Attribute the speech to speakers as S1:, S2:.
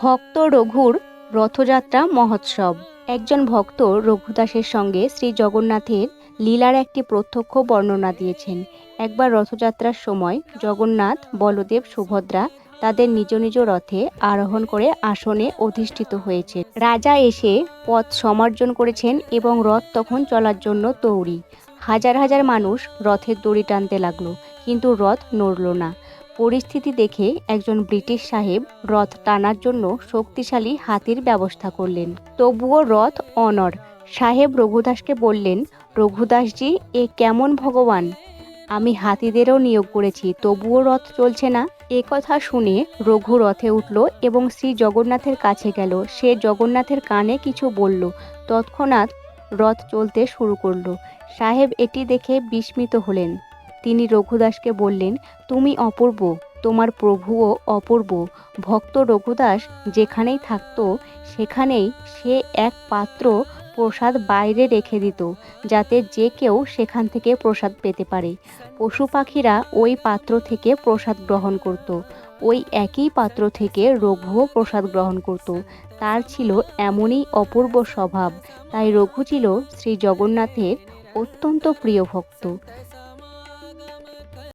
S1: ভক্ত রঘুর রথযাত্রা মহোৎসব। একজন ভক্ত রঘুদাসের সঙ্গে শ্রী জগন্নাথের লীলার একটি প্রত্যক্ষ বর্ণনা দিয়েছেন। একবার রথযাত্রার সময় জগন্নাথ, বলদেব, সুভদ্রা তাদের নিজ নিজ রথে আরোহণ করে আসনে অধিষ্ঠিত হয়েছে রাজা এসে পথ সমার্জন করেছেন এবং রথ তখন চলার জন্য তৈরি হাজার হাজার মানুষ রথের দড়ি টানতে লাগল, কিন্তু রথ নড়ল না। পরিস্থিতি দেখে একজন ব্রিটিশ সাহেব রথ টানার জন্য শক্তিশালী হাতির ব্যবস্থা করলেন। তবুও রথ অনর সাহেব রঘুদাসকে বললেন, রঘুদাসজি, এ কেমন ভগবান? আমি হাতিদেরও নিয়োগ করেছি, তবুও রথ চলছে না? এ কথা শুনে রঘু রথে উঠল এবং শ্রী জগন্নাথের কাছে গেল। সে জগন্নাথের কানে কিছু বলল। তৎক্ষণাৎ রথ চলতে শুরু করল। সাহেব এটি দেখে বিস্মিত হলেন। তিনি রঘুদাসকে বললেন, তুমি অপূর্ব, তোমার প্রভুও অপূর্ব। ভক্ত রঘুদাস যেখানেই থাকতো, সেখানেই সে এক পাত্র প্রসাদ বাইরে রেখে দিত, যাতে যে কেউ সেখান থেকে প্রসাদ পেতে পারে। পশু পাখিরা ওই পাত্র থেকে প্রসাদ গ্রহণ করত। ওই একই পাত্র থেকে রঘুও প্রসাদ গ্রহণ করত। তার ছিল এমনই অপূর্ব স্বভাব। তাই রঘু ছিল শ্রী জগন্নাথের অত্যন্ত প্রিয় ভক্ত।